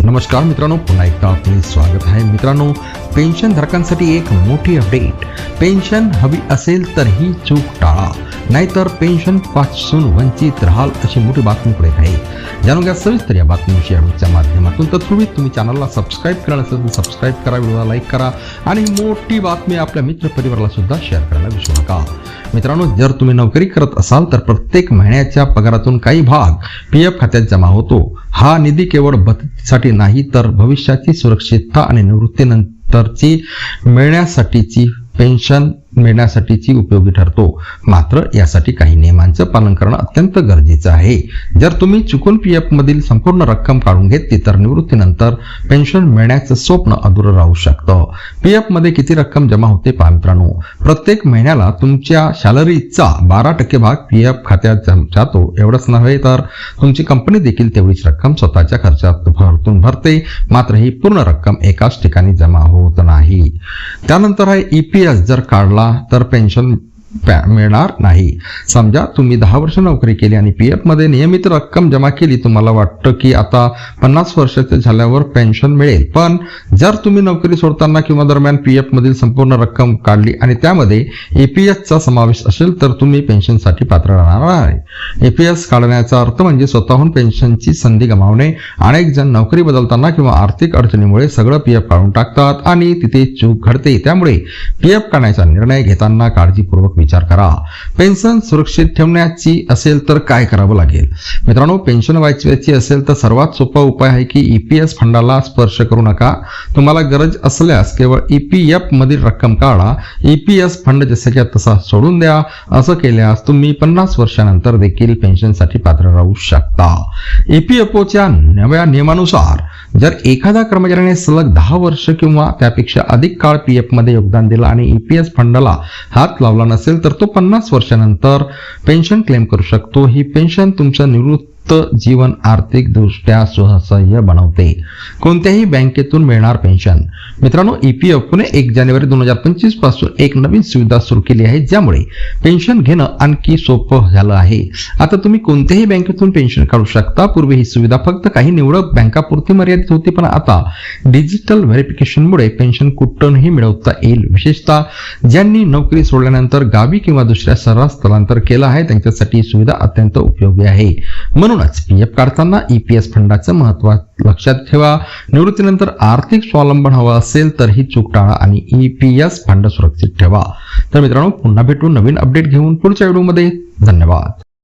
नमस्कार मित्रांनो पुन्हा एकदा आपले स्वागत आहे. मित्रांनो पेन्शन धारकांसाठी एक मोठी अपडेट. पेन्शन हवी असेल तर ही चूक टाळा. नाहीतर पेन्शनपासून वंचित राहाल अशी मोठी बातमी पुढे आहे. जाणून घ्या सविस्तर या बातमीविषयी आमच्या माध्यमातून. तत्पूर्वी तुम्ही चॅनलला सबस्क्राईब करायला असेल तर सबस्क्राईब करा व्हिडिओला लाईक करा आणि मोठी बातमी आपल्या मित्र परिवाराला सुद्धा शेअर करायला विसरू नका. मित्रांनो जर तुम्ही नोकरी करत असाल तर प्रत्येक महिन्याच्या पगारातून काही भाग पी एफ खात्यात जमा होतो. हा निधी केवळ बचतीसाठी नाही तर भविष्याची सुरक्षितता आणि निवृत्तीनंतरची मिळण्यासाठीची पेन्शन मिळण्यासाठीची उपयोगी ठरतो. मात्र यासाठी काही नियमांचं पालन करणं अत्यंत गरजेचं आहे. जर तुम्ही चुकून पी एफ मधील संपूर्ण रक्कम काढून घेतली तर निवृत्तीनंतर पेन्शन मिळण्याचं स्वप्न अधुरं राहू शकतं. पी एफमध्ये किती रक्कम जमा होते पहा मित्रांनो. प्रत्येक महिन्याला तुमच्या सॅलरीचा बारा टक्के भाग पी एफ खात्यात जम- जातो. एवढंच नव्हे तर तुमची कंपनी देखील तेवढीच रक्कम स्वतःच्या खर्चात भरतून भरते. मात्र ही पूर्ण रक्कम एकाच ठिकाणी जमा होत नाही. त्यानंतर आहे ई पी एस जर काढला तर पेन्शन मिळणार नाही. समजा तुम्ही दहा वर्ष नोकरी केली आणि पी एफमध्ये नियमित रक्कम जमा केली तुम्हाला वाटतं की आता पन्नास वर्षाचे झाल्यावर पेन्शन मिळेल. पण जर तुम्ही नोकरी सोडताना किंवा दरम्यान पी एफमधील संपूर्ण रक्कम काढली आणि त्यामध्ये ईपीएसचा समावेश असेल तर तुम्ही पेन्शनसाठी पात्र राहणार आहे. एपीएस काढण्याचा अर्थ म्हणजे स्वतःहून पेन्शनची संधी गमावणे. अनेक जण नोकरी बदलताना किंवा आर्थिक अडचणीमुळे सगळं पी एफ काढून टाकतात आणि तिथे चूक घडते. त्यामुळे पी एफ काढण्याचा निर्णय घेताना काळजीपूर्वक विचार करा. पेन्शन सुरक्षित ठेवण्याची असेल तर काय करावं लागेल? मित्रांनो पेन्शन वाचवायची असेल तर सर्वात सोपा उपाय आहे की ईपीएस फंडाला स्पर्श करू नका. तुम्हाला गरज असल्यास केवळ ईपीएफ मधील रक्कम काढा. ईपीएस फंड जसाच्या तसा सोडून द्या. असं केल्यास तुम्ही पन्नास वर्षानंतर देखील पेन्शनसाठी पात्र राहू शकता. ईपीएफओच्या नव्या नियमानुसार जर एखाद्या कर्मचाऱ्याने सलग दहा वर्ष किंवा त्यापेक्षा अधिक काळ पी एफमध्ये योगदान दिलं आणि ईपीएस फंडाला हात लावला नसेल तर तो पन्नास वर्षानंतर पेन्शन क्लेम करू शकतो. ही पेन्शन तुमचं निवृत्त जीवन आर्थिक दृष्ट्या सुसह्य बनवते. कोणत्याही बँकेतून मिळणार पेन्शन? मित्रांनो ईपीएफने एक जानेवारी दोन हजार पंचवीसपासून एक नवीन सुविधा सुरू केली आहे ज्यामुळे पेन्शन घेणं आणखी सोपं झालं आहे. आता तुम्ही कोणत्याही बँकेतून पेन्शन काढू शकता. पूर्वी ही सुविधा फक्त काही निवडक बँकापुरती मर्यादित होती पण आता डिजिटल व्हेरिफिकेशनमुळे पेन्शन कुठूनही मिळवता येईल. विशेषतः ज्यांनी नोकरी सोडल्यानंतर गावी किंवा दुसऱ्या शहरात स्थलांतर केलं आहे त्यांच्यासाठी ही सुविधा अत्यंत उपयोगी आहे. म्हणून म्हणूनच पीएफ काढताना ईपीएस फंडाचं महत्त्व लक्षात ठेवा. निवृत्तीनंतर आर्थिक स्वावलंबन हवं असेल तर ही चूक टाळा आणि ईपीएस फंड सुरक्षित ठेवा. तर मित्रांनो पुन्हा भेटू नवीन अपडेट घेऊन पुढच्या व्हिडिओमध्ये धन्यवाद.